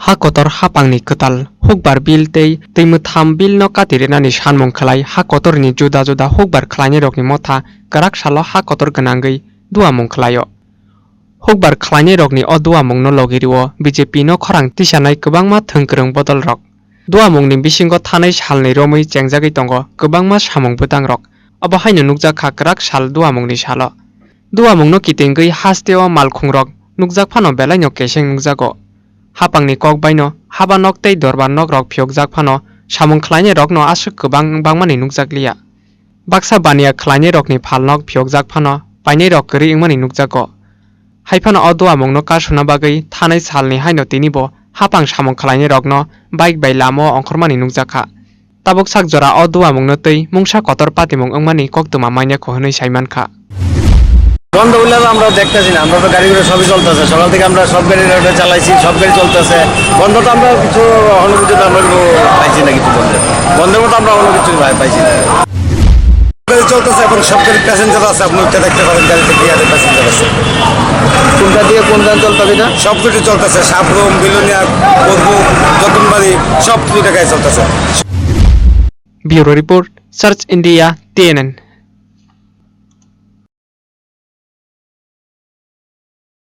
ha kotor hapangni kwtal hukbar bil tei teimutham bil no katirinani sanmung khlai ha kotorni juda juda hukbar khlainai rokni motha kwrak salo ha kotor gwnangwi duamung khlaio hukbar khlainai rokni o duamung no logirio BJP no khorang tisanai kwbangma thwngkwrwng bodol rok duamungni bisingo thanai salni romwi chengjagwi tongo kwbangma samung bwtang rok abo haino nukjakha kwrak sal duamungni salo duamungno kitingwi hasteo malkhung rok nukjak phano belai no keseng nukjago hapangni kok baino haba nok tei dorba nok rok phiokjak phano samung khlainai rok no asuk kwbang bangmani nukjakliya baksa baniya khlainai rokni phal nok phiokjak phano painai rok kwrwi wngmani nukjago haifano o duamungno kasuna bagwi thanai salni haino tini bo hapang samung khlainai rokno bike bai lama o ongkhormani nukjakha tabuk sak jora o duamungno tei mungsa kotor patimung wngmani koktuma maina kohonui saimankha বন্ধ তো আমরা দেখতেছি না আমরা তো গাড়িগুলো সবই চলতেছে। সকাল থেকে আমরা সব গাড়ি রোডে চালাইছি সব গাড়ি চলতেছে। বন্ধ তো আমরা কিছু অনুভূতি তো আমরা পাইছি না কিছু বন্ধ বন্ধের মতো আমরা অন্য কিছু পাইছি না। গাড়ি চলতেছে এবং সব গাড়ি প্যাসেঞ্জার আছে আপনি উঠে দেখতে পারেন গাড়িতে আছে প্যাসেঞ্জার আছে। কোনটা দিয়ে কোন গান চলতে হবে সব কিছু চলতেছে সাবরুম বিলোনিয়া বধু যতনবাড়ি সব কিছু জায়গায় চলতেছে। Bureau Report, Search India, TNN.